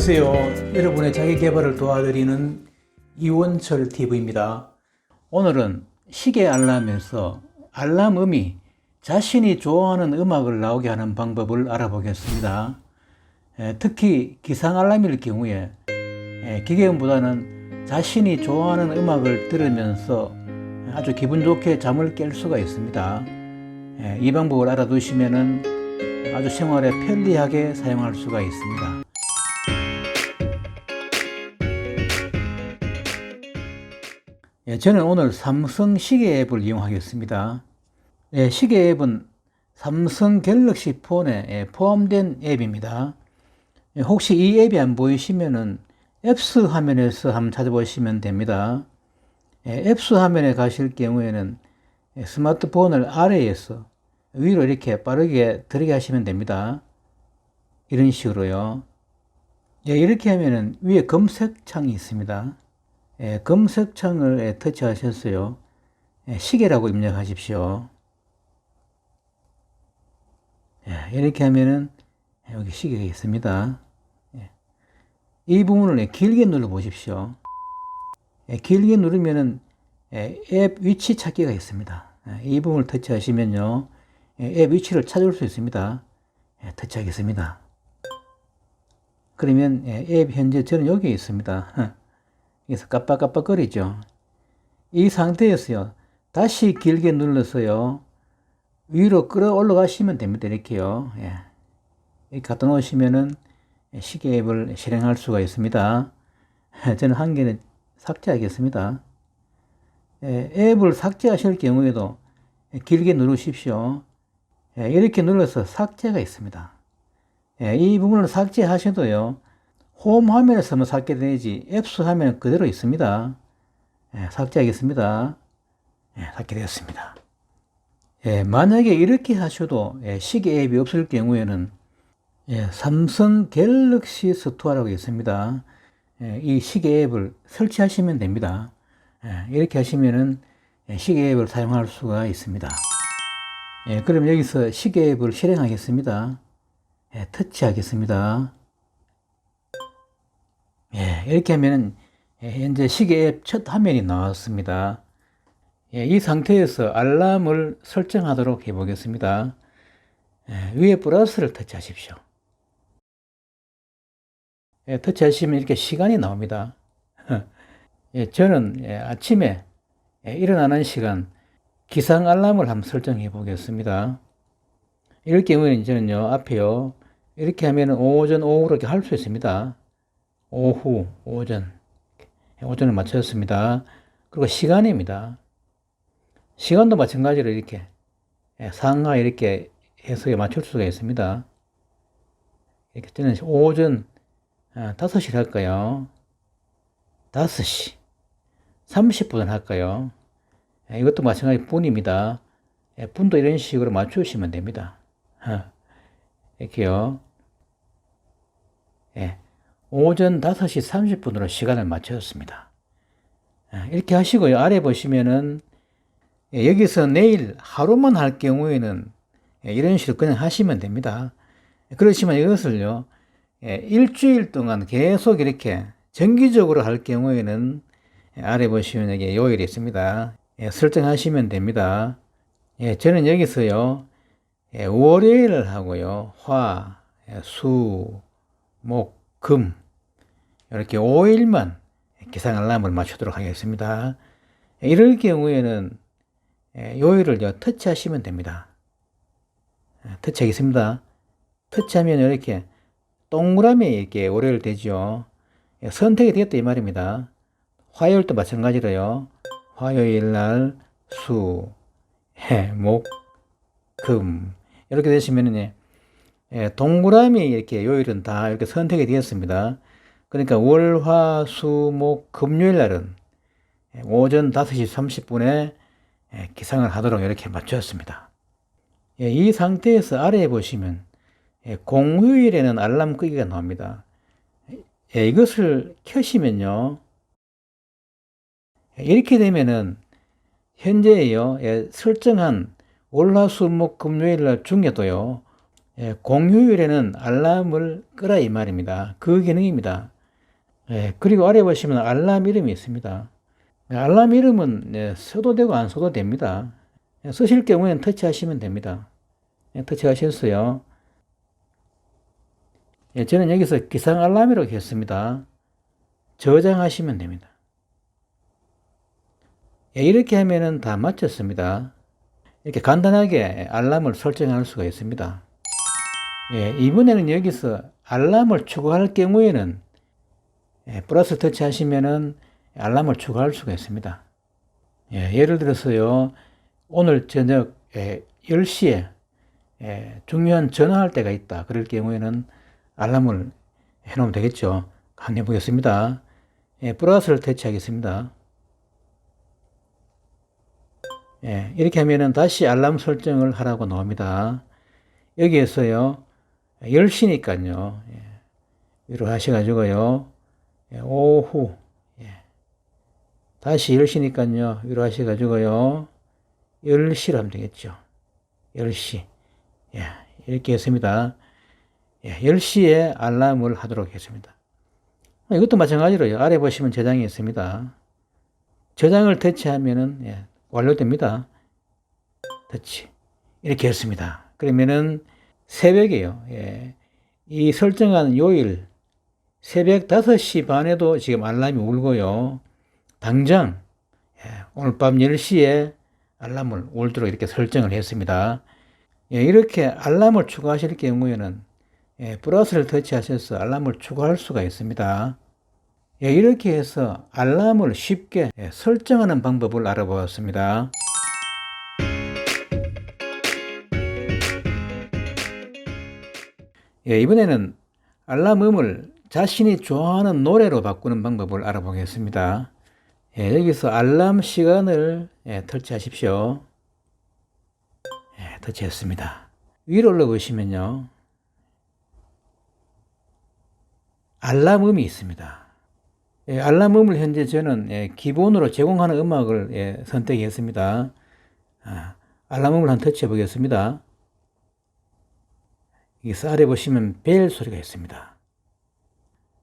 안녕하세요. 여러분의 자기 개발을 도와드리는 이원철 TV입니다. 오늘은 시계 알람에서 알람음이 자신이 좋아하는 음악을 나오게 하는 방법을 알아보겠습니다. 에, 특히 기상 알람일 경우에 에, 기계음보다는 자신이 좋아하는 음악을 들으면서 아주 기분 좋게 잠을 깰 수가 있습니다. 에, 이 방법을 알아두시면 아주 생활에 편리하게 사용할 수가 있습니다. 예, 저는 오늘 삼성 시계 앱을 이용하겠습니다. 예, 시계 앱은 삼성 갤럭시 폰에 예, 포함된 앱입니다. 예, 혹시 이 앱이 안 보이시면은 앱스 화면에서 한번 찾아보시면 됩니다. 예, 앱스 화면에 가실 경우에는 예, 스마트폰을 아래에서 위로 이렇게 빠르게 들게 하시면 됩니다. 이런 식으로요. 예, 이렇게 하면은 위에 검색창이 있습니다. 예, 검색창을 예, 터치하셨어요. 예, 시계라고 입력하십시오. 예, 이렇게 하면은 여기 시계가 있습니다. 예, 이 부분을 예, 길게 눌러 보십시오. 예, 길게 누르면은 예, 앱 위치 찾기가 있습니다. 예, 이 부분을 터치하시면요, 예, 앱 위치를 찾을 수 있습니다. 예, 터치하겠습니다. 그러면 예, 앱 현재 저는 여기 있습니다. 그래서 깜빡깜빡거리죠. 이 상태에서요. 다시 길게 눌러서요. 위로 끌어 올라가시면 됩니다. 이렇게요. 예. 이렇게 갖다 놓으시면은 시계 앱을 실행할 수가 있습니다. 저는 한 개는 삭제하겠습니다. 예, 앱을 삭제하실 경우에도 길게 누르십시오. 예, 이렇게 눌러서 삭제가 있습니다. 예, 이 부분을 삭제하셔도요. 홈 화면에서만 삭제되지 앱스 화면은 그대로 있습니다. 예, 삭제하겠습니다. 예, 삭제되었습니다. 예, 만약에 이렇게 하셔도 예, 시계 앱이 없을 경우에는 예, 삼성 갤럭시 스토어라고 있습니다. 예, 이 시계 앱을 설치하시면 됩니다. 예, 이렇게 하시면은 예, 시계 앱을 사용할 수가 있습니다. 예, 그럼 여기서 시계 앱을 실행하겠습니다. 예, 터치하겠습니다. 예, 이렇게 하면은 예, 현재 시계 앱첫 화면이 나왔습니다. 예, 이 상태에서 알람을 설정하도록 해 보겠습니다. 예, 위에 플러스를 터치하십시오. 예, 터치하시면 이렇게 시간이 나옵니다. 예, 저는 예, 아침에 예, 일어나는 시간 기상 알람을 한번 설정해 보겠습니다. 이럴 경우에는 저는요 앞에요 이렇게 하면 오전 오후 이렇게 할 수 있습니다. 오후, 오전. 오전을 맞췄습니다. 그리고 시간입니다. 시간도 마찬가지로 이렇게 예, 상하 이렇게 해석에 맞출 수가 있습니다. 이렇게 저는 오전 5시 할까요? 5시. 30분을 할까요? 예, 이것도 마찬가지 분입니다. 예, 분도 이런 식으로 맞추시면 됩니다. 이렇게요. 예. 오전 5시 30분으로 시간을 맞췄습니다. 이렇게 하시고요. 아래 보시면은 예, 여기서 내일 하루만 할 경우에는 예, 이런 식으로 그냥 하시면 됩니다. 그렇지만 이것을요. 예, 일주일 동안 계속 이렇게 정기적으로 할 경우에는 아래 보시면 여기 요일이 있습니다. 설정하시면 됩니다. 저는 여기서요. 월요일을 하고요. 화, 수, 목, 금 이렇게 5일만 기상 알람을 맞추도록 하겠습니다. 이럴 경우에는 요일을 터치하시면 됩니다. 터치하겠습니다. 터치하면 이렇게 동그라미 이렇게 월요일 되죠. 선택이 되었다 이 말입니다. 화요일도 마찬가지로요. 화요일 날 수, 해, 목, 금 이렇게 되시면은 예, 동그라미 이렇게 요일은 다 이렇게 선택이 되었습니다. 그러니까 월, 화, 수, 목, 금요일 날은 예, 오전 5시 30분에 예, 기상을 하도록 이렇게 맞추었습니다. 예, 이 상태에서 아래에 보시면 공휴일에는 알람 끄기가 나옵니다. 이것을 켜시면요. 이렇게 되면은 현재요 설정한 월, 화, 수, 목, 금요일 날 중에도요 예, 공휴일에는 알람을 끄라 이 말입니다. 그 기능입니다. 예, 그리고 아래 보시면 알람 이름이 있습니다. 예, 알람 이름은 예, 써도 되고 안 써도 됩니다. 예, 쓰실 경우에는 터치하시면 됩니다. 예, 터치하셨어요. 예, 저는 여기서 기상 알람이라고 했습니다. 저장하시면 됩니다. 예, 이렇게 하면은 다 마쳤습니다. 이렇게 간단하게 알람을 설정할 수가 있습니다. 예, 이번에는 여기서 알람을 추가할 경우에는 예, 플러스 터치하시면은 알람을 추가할 수가 있습니다. 예, 예를 들어서요, 오늘 저녁 예, 10시에 예, 중요한 전화할 때가 있다. 그럴 경우에는 알람을 해놓으면 되겠죠. 한번 해보겠습니다. 예, 플러스를 터치하겠습니다. 예, 이렇게 하면은 다시 알람 설정을 하라고 나옵니다. 여기에서요, 10시니까요, 예, 위로 하셔가지고요, 예, 오후, 예, 다시 10시니까요, 위로 하셔가지고요, 10시로 하면 되겠죠. 10시. 예, 이렇게 했습니다. 예, 10시에 알람을 하도록 했습니다. 이것도 마찬가지로요. 아래 보시면 저장이 있습니다. 저장을 터치하면은, 예, 완료됩니다. 터치. 이렇게 했습니다. 그러면은 새벽에요. 예. 이 설정한 요일 새벽 5시 반에도 지금 알람이 울고요. 당장 예. 오늘 밤 10시에 알람을 울도록 이렇게 설정을 했습니다. 예. 이렇게 알람을 추가하실 경우에는 예. 플러스를 터치하셔서 알람을 추가할 수가 있습니다. 예, 이렇게 해서 알람을 쉽게 예, 설정하는 방법을 알아보았습니다. 예, 이번에는 알람음을 자신이 좋아하는 노래로 바꾸는 방법을 알아보겠습니다. 예, 여기서 알람 시간을 예, 터치하십시오. 예, 터치했습니다. 위로 올라보시면요. 알람음이 있습니다. 예, 알람음을 현재 저는 예, 기본으로 제공하는 음악을 예, 선택했습니다. 아, 알람음을 한 터치해 보겠습니다. 여기서 아래 보시면 벨 소리가 있습니다.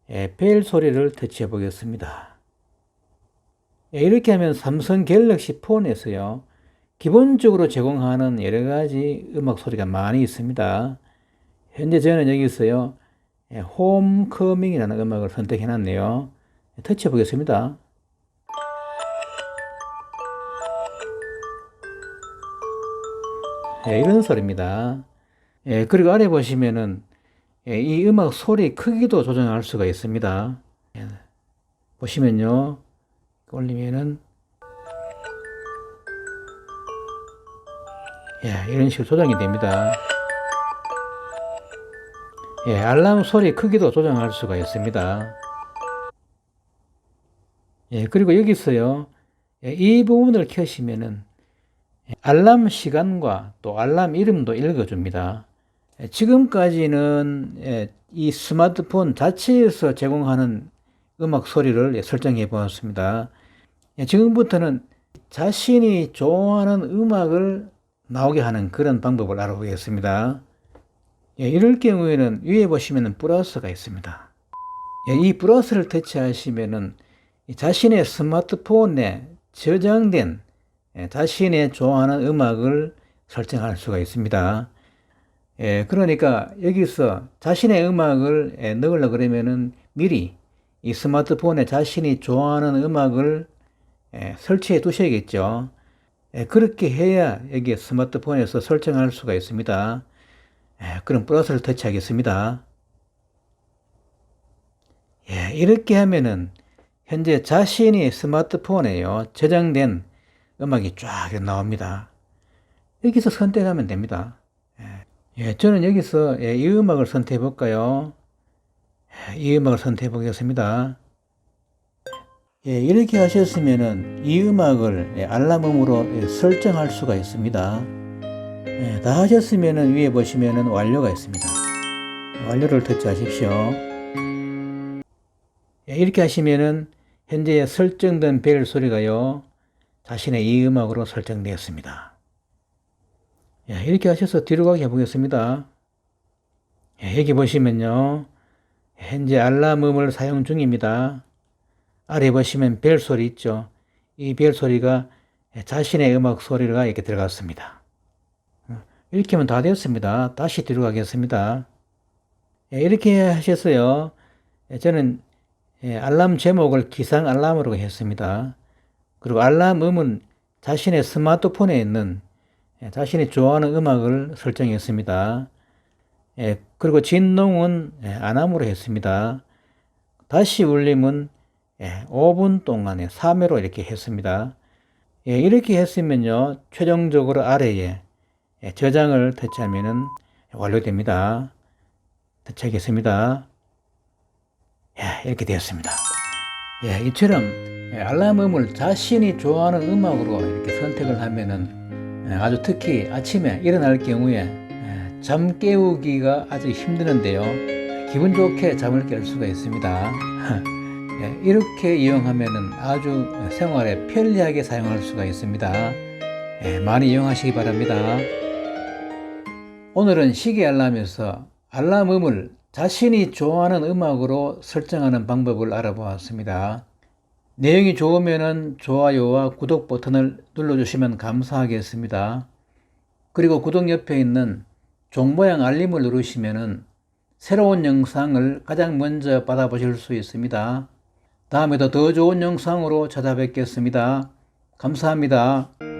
예, 벨 소리를 터치해 보겠습니다. 예, 이렇게 하면 삼성 갤럭시 폰에서요. 기본적으로 제공하는 여러 가지 음악 소리가 많이 있습니다. 현재 저는 여기서요. 예, 홈커밍이라는 음악을 선택해 놨네요. 터치해 보겠습니다. 예, 이런 소리입니다. 예, 그리고 아래 보시면은 예, 이 음악 소리 크기도 조정할 수가 있습니다. 예, 보시면요. 올리면은 예, 이런 식으로 조정이 됩니다. 예, 알람 소리 크기도 조정할 수가 있습니다. 예, 그리고 여기서요. 예, 이 부분을 켜시면은 알람 시간과 또 알람 이름도 읽어줍니다. 예, 지금까지는 예, 이 스마트폰 자체에서 제공하는 음악 소리를 예, 설정해 보았습니다. 지금부터는 자신이 좋아하는 음악을 나오게 하는 그런 방법을 알아보겠습니다. 이럴 경우에는 위에 보시면 플러스가 있습니다. 이 플러스를 터치하시면은 자신의 스마트폰에 저장된 자신의 좋아하는 음악을 설정할 수가 있습니다. 예, 그러니까 여기서 자신의 음악을 예, 넣으려 그러면은 미리 이 스마트폰에 자신이 좋아하는 음악을 예, 설치해 두셔야겠죠. 예, 그렇게 해야 여기 스마트폰에서 설정할 수가 있습니다. 예, 그럼 플러스를 터치하겠습니다. 예, 이렇게 하면은 현재 자신이 스마트폰에요 저장된 음악이 쫙 나옵니다. 여기서 선택하면 됩니다. 예, 저는 여기서 예, 이 음악을 선택해 볼까요? 예, 이 음악을 선택해 보겠습니다. 예, 이렇게 하셨으면은 이 음악을 예, 알람음으로 예, 설정할 수가 있습니다. 예, 다 하셨으면은 위에 보시면은 완료가 있습니다. 완료를 터치하십시오. 예, 이렇게 하시면은 현재 설정된 벨 소리가요 자신의 이 음악으로 설정되었습니다. 예, 이렇게 하셔서 뒤로 가게 해보겠습니다. 예, 여기 보시면요. 현재 알람음을 사용 중입니다. 아래 보시면 벨 소리 있죠. 이 벨 소리가 자신의 음악 소리가 이렇게 들어갔습니다. 어, 이렇게 하면 다 되었습니다. 다시 뒤로 가겠습니다. 예, 이렇게 하셨어요. 예, 저는 예, 알람 제목을 기상 알람으로 했습니다. 그리고 알람 음은 자신의 스마트폰에 있는 예, 자신이 좋아하는 음악을 설정했습니다. 예, 그리고 진동은 예, 안함으로 했습니다. 다시 울림은 예, 5분 동안에 3회로 이렇게 했습니다. 예, 이렇게 했으면요, 최종적으로 아래에 예, 저장을 터치하면은 완료됩니다. 터치하겠습니다. 예, 이렇게 되었습니다. 예, 이처럼 예, 알람음을 자신이 좋아하는 음악으로 이렇게 선택을 하면은 예, 아주 특히 아침에 일어날 경우에 예, 잠 깨우기가 아주 힘드는데요. 기분 좋게 잠을 깰 수가 있습니다. 예, 이렇게 이용하면은 아주 생활에 편리하게 사용할 수가 있습니다. 예, 많이 이용하시기 바랍니다. 오늘은 시계 알람에서 알람음을 자신이 좋아하는 음악으로 설정하는 방법을 알아보았습니다. 내용이 좋으면 좋아요와 구독 버튼을 눌러주시면 감사하겠습니다. 그리고 구독 옆에 있는 종 모양 알림을 누르시면 새로운 영상을 가장 먼저 받아보실 수 있습니다. 다음에도 더 좋은 영상으로 찾아뵙겠습니다. 감사합니다.